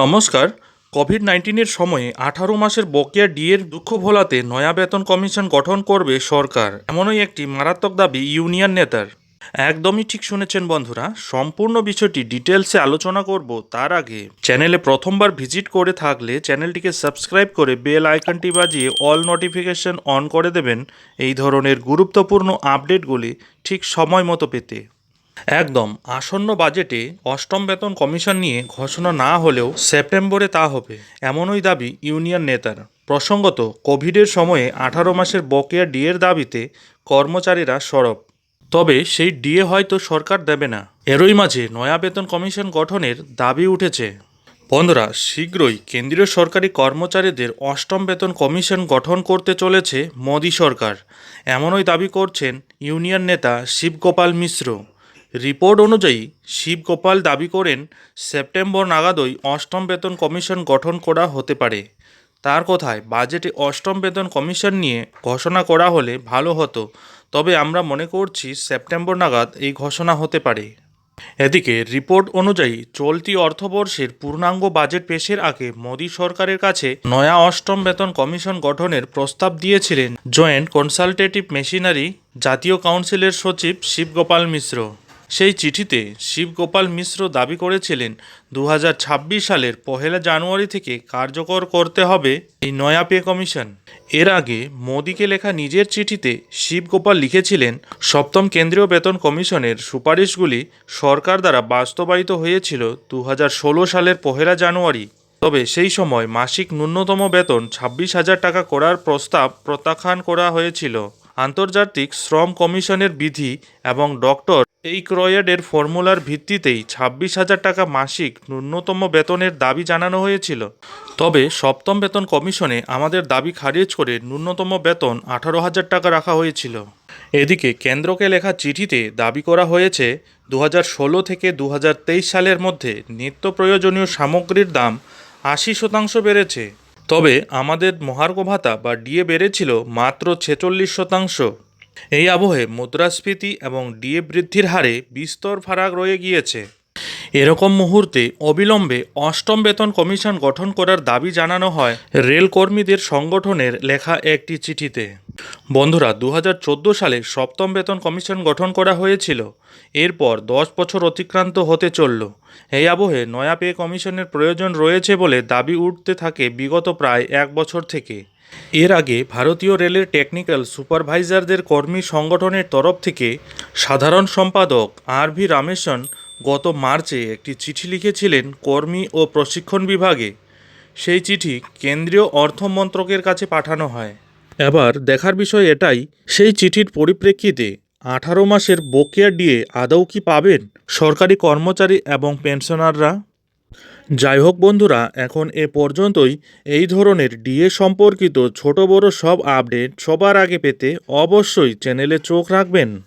নমস্কার। কোভিড নাইন্টিনের সময়ে আঠারো মাসের বকেয়া ডিএর দুঃখ ভোলাতে নয়া বেতন কমিশন গঠন করবে সরকার, এমনই একটি মারাত্মক দাবি ইউনিয়ন নেতার। একদমই ঠিক শুনেছেন বন্ধুরা, সম্পূর্ণ বিষয়টি ডিটেলসে আলোচনা করব তার আগে। চ্যানেলে প্রথমবার ভিজিট করে থাকলে চ্যানেলটিকে সাবস্ক্রাইব করে বেল আইকনটি বাজিয়ে অল নোটিফিকেশন অন করে দেবেন, এই ধরনের গুরুত্বপূর্ণ আপডেটগুলি ঠিক সময় মতো পেতে। একদম, আসন্ন বাজেটে অষ্টম বেতন কমিশন নিয়ে ঘোষণা না হলেও সেপ্টেম্বরে তা হবে, এমনই দাবি ইউনিয়ন নেতার। প্রসঙ্গত, কোভিডের সময়ে আঠারো মাসের বকেয়া ডিএর দাবিতে কর্মচারীরা সরব। তবে সেই ডিএ হয়তো সরকার দেবে না। এরই মাঝে নয়া বেতন কমিশন গঠনের দাবি উঠেছে। বন্ধুরা, শীঘ্রই কেন্দ্রীয় সরকারি কর্মচারীদের অষ্টম বেতন কমিশন গঠন করতে চলেছে মোদী সরকার, এমনই দাবি করছেন ইউনিয়ন নেতা শিবগোপাল মিশ্র। রিপোর্ট অনুযায়ী শিবগোপাল দাবি করেন, সেপ্টেম্বর নাগাদই অষ্টম বেতন কমিশন গঠন করা হতে পারে। তার কথায়, বাজেটে অষ্টম বেতন কমিশন নিয়ে ঘোষণা করা হলে ভালো হতো, তবে আমরা মনে করছি সেপ্টেম্বর নাগাদ এই ঘোষণা হতে পারে। এদিকে, রিপোর্ট অনুযায়ী চলতি অর্থবর্ষের পূর্ণাঙ্গ বাজেট পেশের আগে মোদী সরকারের কাছে নয়া অষ্টম বেতন কমিশন গঠনের প্রস্তাব দিয়েছিলেন জয়েন্ট কনসালটেটিভ মেশিনারি জাতীয় কাউন্সিলের সচিব শিবগোপাল মিশ্র। সেই চিঠিতে শিবগোপাল মিশ্র দাবি করেছিলেন দু হাজার ছাব্বিশ সালের পহেলা জানুয়ারি থেকে কার্যকর করতে হবে এই নয়া পে কমিশন। এর আগে মোদীকে লেখা নিজের চিঠিতে শিবগোপাল লিখেছিলেন, সপ্তম কেন্দ্রীয় বেতন কমিশনের সুপারিশগুলি সরকার দ্বারা বাস্তবায়িত হয়েছিল দু হাজার ষোলো সালের পহেলা জানুয়ারি। তবে সেই সময় মাসিক ন্যূনতম বেতন ছাব্বিশ হাজার টাকা করার প্রস্তাব প্রত্যাখ্যান করা হয়েছিল। আন্তর্জাতিক শ্রম কমিশনের বিধি এবং ডক্টর এই ক্রয়েডের ফর্মুলার ভিত্তিতেই ছাব্বিশ হাজার টাকা মাসিক ন্যূনতম বেতনের দাবি জানানো হয়েছিল। তবে সপ্তম বেতন কমিশনে আমাদের দাবি খারিজ করে ন্যূনতম বেতন আঠারো হাজার টাকা রাখা হয়েছিল। এদিকে কেন্দ্রকে লেখা চিঠিতে দাবি করা হয়েছে দু থেকে দু হাজার তেইশ সালের মধ্যে নিত্য প্রয়োজনীয় সামগ্রীর দাম আশি শতাংশ বেড়েছে। তবে আমাদের মহার্ঘ ভাতা বা ডিএ বেড়েছিল মাত্র ছেচল্লিশ শতাংশ। এই আবহে মুদ্রাস্ফীতি এবং ডিএ বৃদ্ধির হারে বিস্তর ফারাক রয়ে গিয়েছে। এরকম মুহূর্তে অবিলম্বে অষ্টম বেতন কমিশন গঠন করার দাবি জানানো হয় রেল কর্মীদের সংগঠনের লেখা একটি চিঠিতে। বন্ধুরা দু হাজার চোদ্দ সালে সপ্তম বেতন কমিশন গঠন করা হয়েছিল। এরপর দশ বছর অতিক্রান্ত হতে চলল। এই আবহে নয়া পে কমিশনের প্রয়োজন রয়েছে বলে দাবি উঠতে থাকে বিগত প্রায় এক বছর থেকে। এর আগে ভারতীয় রেলের টেকনিক্যাল সুপারভাইজারদের কর্মী সংগঠনের তরফ থেকে সাধারণ সম্পাদক আর ভি রামেশন গত মার্চে একটি চিঠি লিখেছিলেন কর্মী ও প্রশিক্ষণ বিভাগে। সেই চিঠি কেন্দ্রীয় অর্থমন্ত্রকের কাছে পাঠানো হয়। এবার দেখার বিষয় এটাই, সেই চিঠির পরিপ্রেক্ষিতে আঠারো মাসের বকেয়া ডিএ আদৌ কি পাবেন সরকারি কর্মচারী এবং পেনশনাররা? যাই হোক বন্ধুরা, এখন এ পর্যন্তই। এই ধরনের ডিএ সম্পর্কিত ছোট বড় সব আপডেট সবার আগে পেতে অবশ্যই চ্যানেলে চোখ রাখবেন।